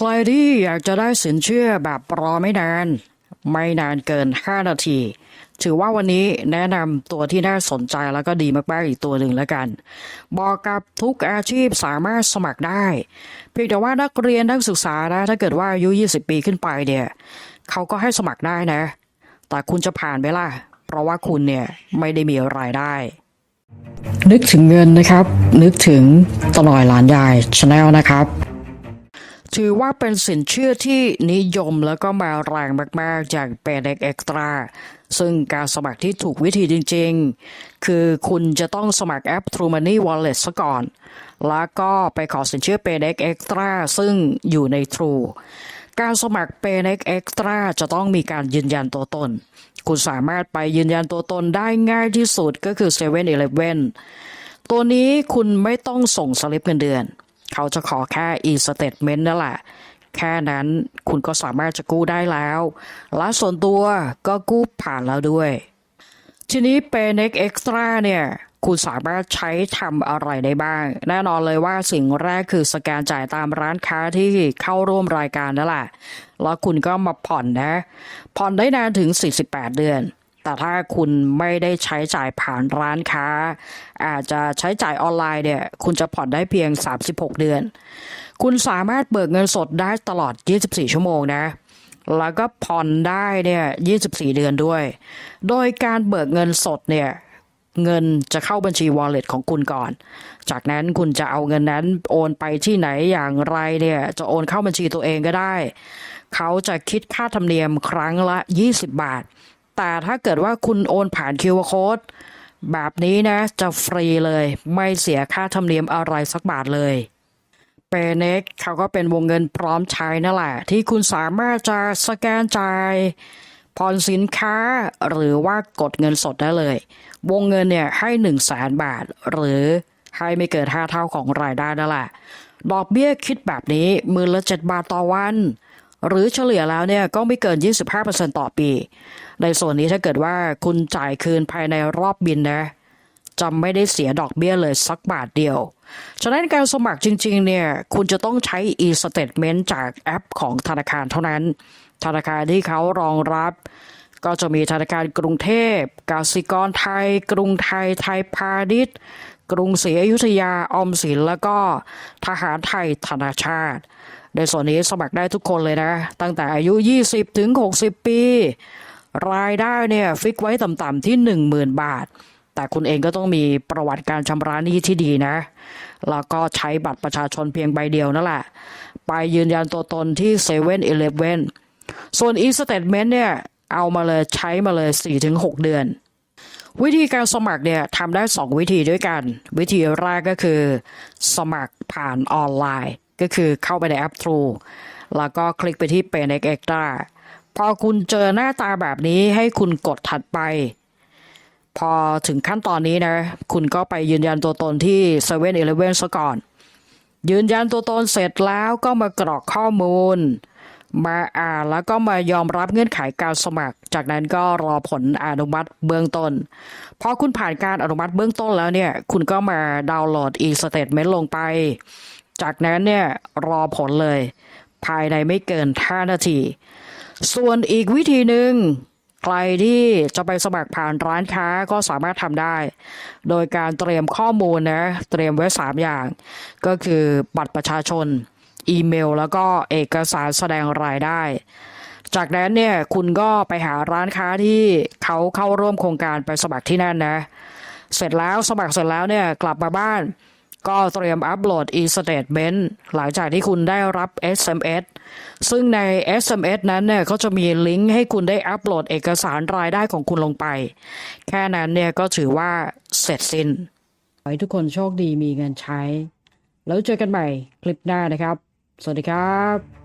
ใครที่อยากจะได้สินเชื่อแบบรอไม่นาน ไม่นานเกิน 5 นาที ถือว่าวันนี้แนะนำตัวที่น่าสนใจแล้วก็ดีมากๆอีกตัวหนึ่งแล้วกัน บอกกับทุกอาชีพสามารถสมัครได้ เพียงแต่ว่านักเรียนนักศึกษานะถ้าเกิดว่าอายุ 20 ปีขึ้นไปเนี่ยเขาก็ให้สมัครได้นะ แต่คุณจะผ่านไหมล่ะ เพราะว่าคุณเนี่ยไม่ได้มีรายได้นึกถึงเงินนะครับ นึกถึงตลอยหลานยายชาแนลนะครับ ถือว่าเป็นสินเชื่อที่นิยมแล้วก็มาแรงมากๆ จากเปเด็กเอ็กตราซึ่งการสมัครที่ถูกวิธีจริงๆ คือคุณจะต้องสมัครแอป True Money Wallet ซะก่อน แล้วก็ไปขอสินเชื่อ p a y n e x Extra ซึ่งอยู่ใน True การสมัคร p a y n e x Extra จะต้องมีการยืนยันตัวตน คุณสามารถไปยืนยันตัวตนได้ง่ายที่สุดก็คือ7 e เ e ่ e อตัวนี้คุณไม่ต้องส่งสลิปเงินเดือน เขาจะขอแค่ e-statement นั่นแหละ แค่นั้นคุณก็สามารถจะกู้ได้แล้ว และส่วนตัวก็กู้ผ่านแล้วด้วย ทีนี้ p a y n e x Extra เนี่ยคุณสามารถใช้ทำอะไรได้บ้าง แน่นอนเลยว่าสิ่งแรกคือสแกนจ่ายตามร้านค้าที่เข้าร่วมรายการนั่นแหละ แล้วคุณก็มาผ่อนนะ ผ่อนได้นานถึง 48 เดือน แต่ถ้าคุณไม่ได้ใช้จ่ายผ่านร้านค้า อาจจะใช้จ่ายออนไลน์เนี่ยคุณจะผ่อนได้เพียง 36 เดือน คุณสามารถเบิกเงินสดได้ตลอด 24 ชั่วโมงนะแล้วก็ผ่อนได้เนี่ย 24 เดือนด้วย โดยการเบิกเงินสดเนี่ย เงินจะเข้าบัญชี wallet ของคุณก่อน จากนั้นคุณจะเอาเงินนั้นโอนไปที่ไหนอย่างไรเนี่ย จะโอนเข้าบัญชีตัวเองก็ได้ เขาจะคิดค่าธรรมเนียมครั้งละ 20 บาท แต่ถ้าเกิดว่าคุณโอนผ่าน QR code แบบนี้นะจะฟรีเลย ไม่เสียค่าธรรมเนียมอะไรสักบาทเลยเปเน็กเขาก็เป็นวงเงินพร้อมใช้นั่นแหละ ที่คุณสามารถจะสแกนจ่ายผ่อนสินค้าหรือว่ากดเงินสดได้เลย วงเงินเนี่ยให้1นึ่งแสนบาท หรือให้ไม่เกิน5เท่าของรายได้นั่นแหละ ดอกเบี้ยคิดแบบนี้มือละ7บาทต่อวัน หรือเฉลี่ยแล้วเนี่ยก็ไม่เกิน 25%ต่อปี ในส่วนนี้ถ้าเกิดว่าคุณจ่ายคืนภายในรอบบินนะจะไม่ได้เสียดอกเบี้ยเลยสักบาทเดียว ฉะนั้นการสมัครจริงๆเนี่ยคุณจะต้องใช้ e-statement จากแอปของธนาคารเท่านั้น ธนาคารที่เขารองรับ ก็จะมีธนาคารกรุงเทพ กสิกรไทย กรุงไทย ไทยพาณิชย์ กรุงศรีอยุธยา ออมสิน แล้วก็ทหารไทยธนาชาติ ในส่วนนี้สมัครได้ทุกคนเลยนะ ตั้งแต่อายุ 20 ถึง 60 ปี รายได้เนี่ยฟิกไว้ต่ำๆที่ 10,000 บาท แต่คุณเองก็ต้องมีประวัติการชำระหนี้ที่ดีนะ แล้วก็ใช้บัตรประชาชนเพียงใบเดียวนั่นแหละ ไปยืนยันตัวตนที่7 e เ e ่ e อเส่วน e-statement เนี่ย เอามาเลยใช้มาเลย 4-6 เดือนวิธีการสมัครเนี่ยทำได้ 2 วิธีด้วยกัน วิธีแรกก็คือ สมัครผ่านออนไลน์ ก็คือเข้าไปในแอป True แล้วก็คลิกไปที่ Paynex Extra พอคุณเจอหน้าตาแบบนี้ให้คุณกดถัดไป พอถึงขั้นตอนนี้นะ คุณก็ไปยืนยันตัวตนที่7 e เ e ่ e อซะก่อน ยืนยันตัวตนเสร็จแล้วก็มากรอกข้อมูล มาอ่านแล้วก็มายอมรับเงื่อนไขการสมัคร จากนั้นก็รอผลอนุมัติเบื้องต้น พอคุณผ่านการอนุมัติเบื้องต้นแล้วเนี่ย คุณก็มาดาวน์โหลด e-statement ลงไป จากนั้นเนี่ยรอผลเลย ภายในไม่เกิน 5 นาที ส่วนอีกวิธีหนึ่งใครที่จะไปสมัครผ่านร้านค้าก็สามารถทำได้ โดยการเตรียมข้อมูลนะเตรียมไว้ 3 อย่าง ก็คือบัตรประชาชน อีเมล แล้วก็เอกสารแสดงรายได้ จากนั้นเนี่ยคุณก็ไปหาร้านค้าที่เขาเข้าร่วมโครงการไปสมัครที่นั่นนะ เสร็จแล้วสมัครเสร็จแล้วเนี่ยกลับมาบ้าน ก็เตรียมอัปโหลด e-statement หลังจากที่คุณได้รับ SMS ซึ่งใน SMS นั้นเนี่ยเขาจะมีลิงก์ให้คุณได้อัปโหลดเอกสารรายได้ของคุณลงไป แค่นั้นเนี่ยก็ถือว่าเสร็จสิ้นขอให้ทุกคนโชคดีมีเงินใช้ แล้วเจอกันใหม่คลิปหน้านะครับ สวัสดีครับ